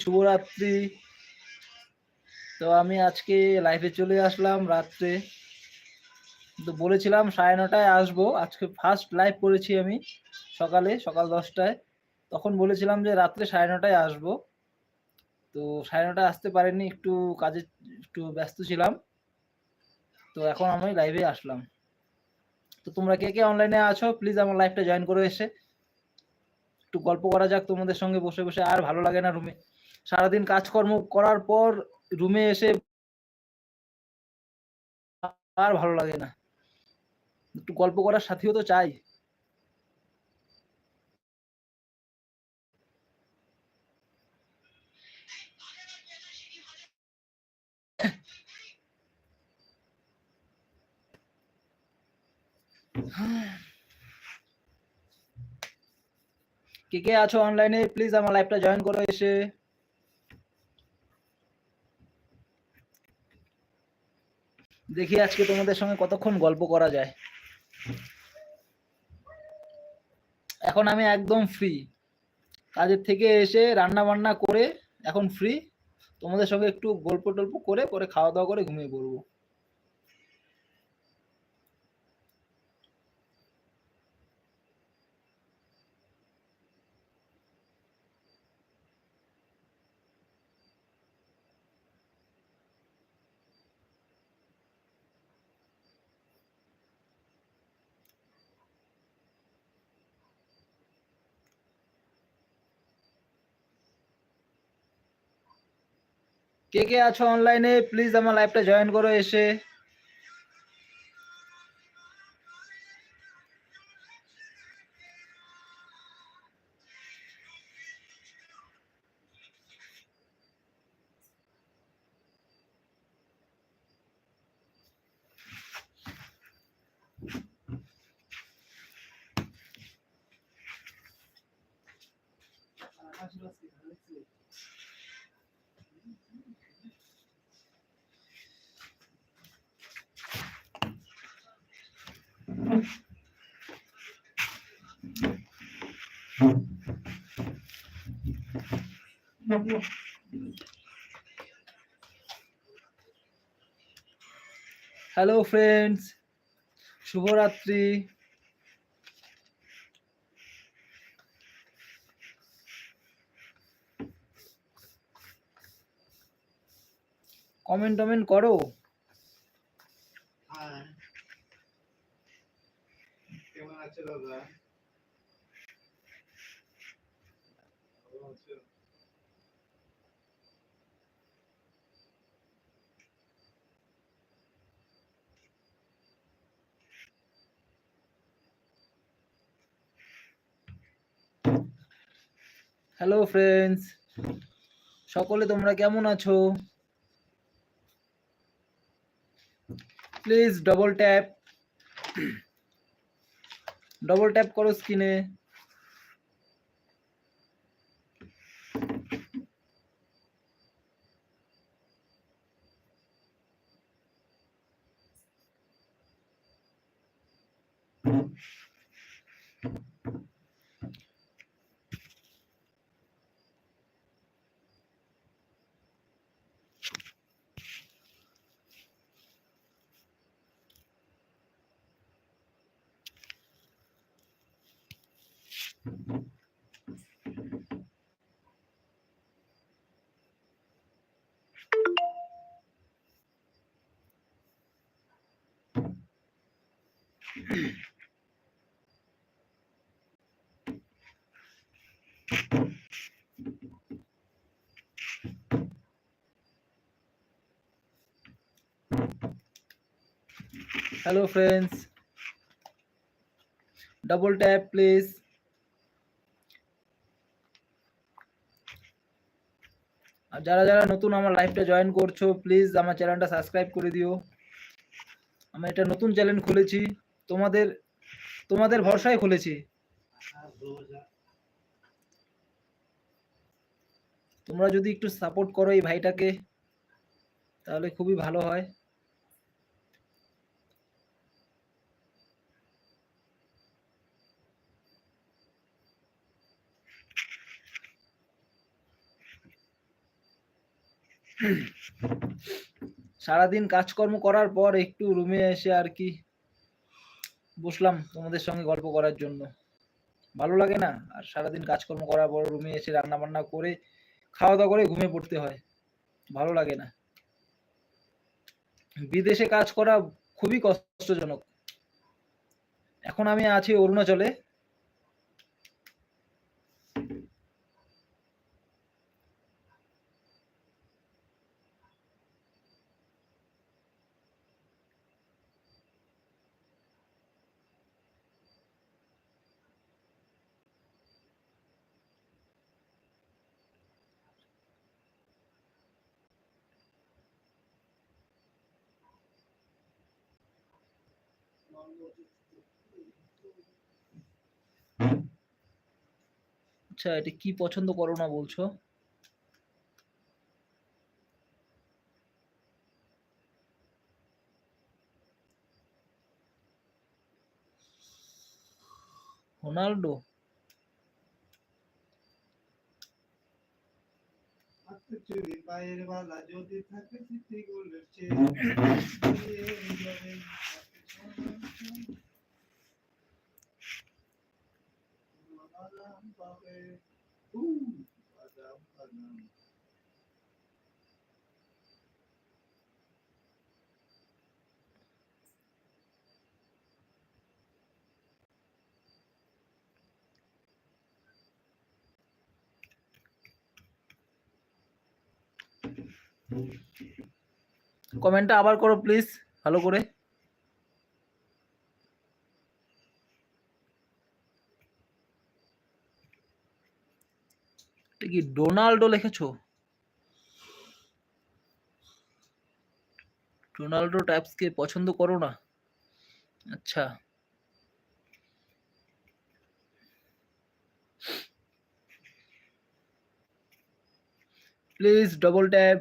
শুভরাত্রি। তো আমি আজকে লাইভে চলে আসলাম রাত্রে। তো বলেছিলাম সাড়ে নটায় আসব। আজকে ফার্স্ট লাইভ করেছি আমি সকালে, সকাল দশটায়। তখন বলেছিলাম যে রাত্রে সাড়ে নটায় আসব। তো সাড়ে নটায় আসতে পারিনি, একটু কাজে, একটু ব্যস্ত ছিলাম। তো এখন আমি লাইভে আসলাম। তো তোমরা কে কে অনলাইনে আছো প্লিজ আমার লাইভটা জয়েন করে এসে। একটু গল্প করা যাক তোমাদের সঙ্গে বসে বসে। আর ভালো লাগে না রুমে সারাদিন কাজকর্ম করার পর রুমে এসে আর ভালো লাগে না। একটু গল্প করার সাথীও তো চাই। কে কে আছো অনলাইনে প্লিজ আমার লাইভটা জয়েন করো এসে। দেখি আজকে তোমাদের সঙ্গে কতক্ষণ গল্প করা যায়। এখন আমি একদম ফ্রি কাজের থেকে এসে রান্না বান্না করে এখন ফ্রি তোমাদের সঙ্গে একটু গল্প টল্প করে, পরে খাওয়া দাওয়া করে ঘুমিয়ে পড়ব। কে কে আছো অনলাইনে প্লিজ আমার লাইভটা জয়েন করো এসে। হ্যালো ফ্রেন্ডস শুভরাত্রি কমেন্ট টমেন্ট করো। কেমন আছে দাদা ভালো আছো? হ্যালো ফ্রেন্ডস সকলে তোমরা কেমন আছো? Please double tap double tap করো স্ক্রিনে hello friends double tap please আর যারা যারা নতুন আমার লাইভটা জয়েন করছ প্লিজ আমার চ্যানেলটা সাবস্ক্রাইব করে দিও। আমি একটা নতুন চ্যানেল খুলেছি, তোমাদের তোমাদের ভরসায় খুলেছি। তোমরা যদি একটু সাপোর্ট করো এই ভাইটাকে, তাহলে খুবই ভালো হয়। সারাদিন কাজকর্ম করার পর একটু রুমে এসে আর কি বসলাম তোমাদের সঙ্গে গল্প করার জন্য। ভালো লাগে না? আর সারাদিন কাজকর্ম করার পর রুমে এসে রান্না বান্না করে খাওয়া দাওয়া করে ঘুমিয়ে পড়তে হয়। ভালো লাগে না। বিদেশে কাজ করা খুবই কষ্টজনক। এখন আমি আছি অরুণাচলে। আচ্ছা এটা কি পছন্দ করো না বলছো? রোনাল্ডো? চুরি পায়ের যদি থাকে কমেন্টটা আবার করো প্লিজ ভালো করে। কি ডোনাল্ডো লিখেছো? রোনাল্ডো টাইপসকে পছন্দ করো না? আচ্ছা। প্লিজ ডবল ট্যাপ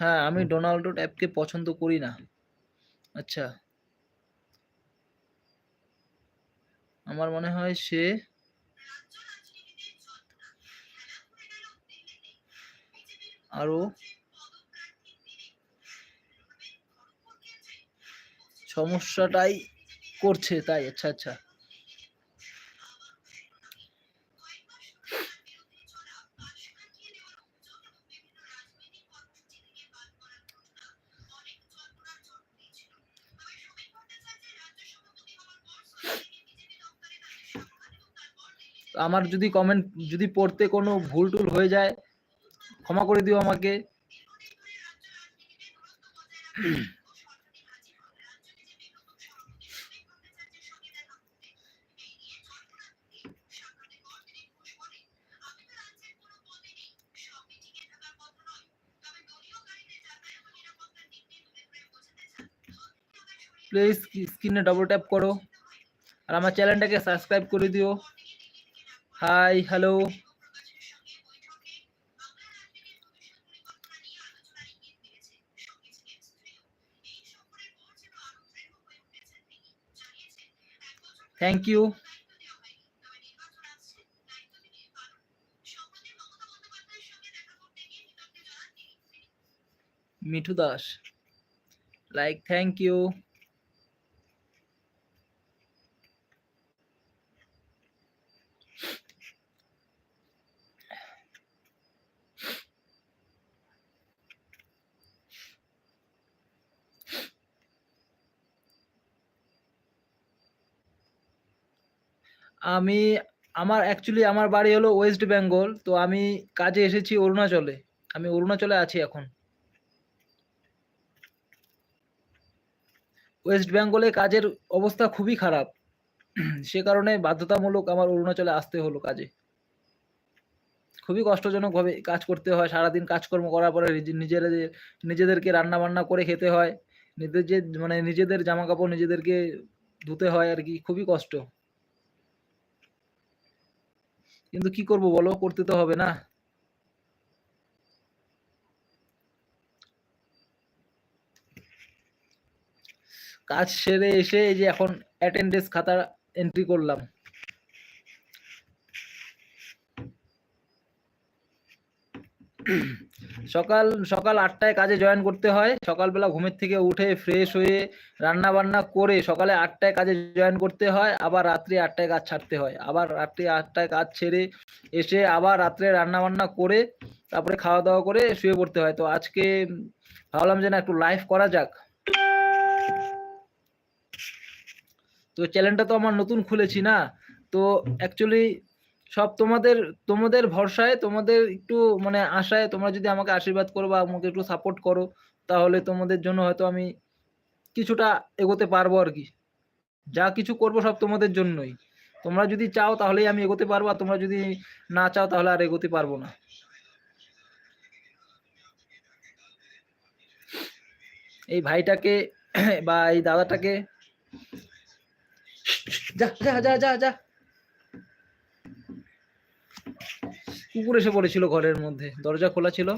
হ্যাঁ আমি ডোনাল্ডো টাইপকে পছন্দ করি না। আচ্ছা। আমার মনে হয় সে আরও সমস্যাটাই করছে তাই আচ্ছা আচ্ছা। আমার যদি কমেন্ট যদি পড়তে কোনো ভুল টুল হয়ে যায়, ক্ষমা করে দিও আমাকে। প্লিজ স্ক্রিনে ডবল ট্যাপ করো। আর আমার চ্যানেলটাকে সাবস্ক্রাইব করে দিও। hi hello thank you Mithu Das like thank you আমি, আমার অ্যাকচুয়ালি আমার বাড়ি হলো ওয়েস্ট বেঙ্গল তো আমি কাজে এসেছি অরুণাচলে। আমি অরুণাচলে আছি এখন। ওয়েস্ট বেঙ্গলে কাজের অবস্থা খুবই খারাপ। সে কারণে বাধ্যতামূলক আমার অরুণাচলে আসতে হলো কাজে। খুবই কষ্টজনকভাবে কাজ করতে হয়, সারাদিন কাজকর্ম করার পরে নিজে- নিজেদের, নিজেদেরকে রান্না বান্না করে খেতে হয়। নিজেদের যে মানে নিজেদের জামা কাপড় নিজেদেরকে ধুতে হয় আর কি, খুবই কষ্ট। কিন্তু কি করব বলো? করতে তো হবে না। কাজ সেরে এসে এই যে এখন অ্যাটেন্ডেন্স খাতা এন্ট্রি করলাম। সকাল সকাল আটটায় কাজে জয়েন করতে হয়। সকালবেলা ঘুমের থেকে উঠে ফ্রেশ হয়ে রান্না বান্না করে সকালে আটটায় কাজে জয়েন করতে হয়, আবার রাত্রি আটটায় কাজ ছাড়তে হয়। আবার রাত্রি আটটায় কাজ ছেড়ে এসে আবার রাত্রে রান্না বান্না করে তারপরে খাওয়া দাওয়া করে শুয়ে পড়তে হয়। তো আজকে ভাবলাম যে না, একটু লাইভ করা যাক। তো চ্যানেলটা তো আমার নতুন খুলেছি না। তো অ্যাকচুয়ালি সব তোমাদের তোমাদের ভরসায়, তোমাদের একটু মানে আশায় তোমরা যদি আমাকে আশীর্বাদ করো বা আমাকে একটু সাপোর্ট করো, তাহলে তোমাদের জন্য হয়তো আমি কিছুটা এগোতে পারব আর কি। যা কিছু করব সব তোমাদের জন্যই। তোমরা যদি চাও তাহলেই আমি এগোতে পারব আর তোমরা যদি না চাও তাহলে আর এগোতে পারব না। এই ভাইটাকে বা এই দাদাটাকে, যা যা যা যা যা। কুকুর এসে পড়েছিল ঘরের মধ্যে। দরজা খোলা ছিল।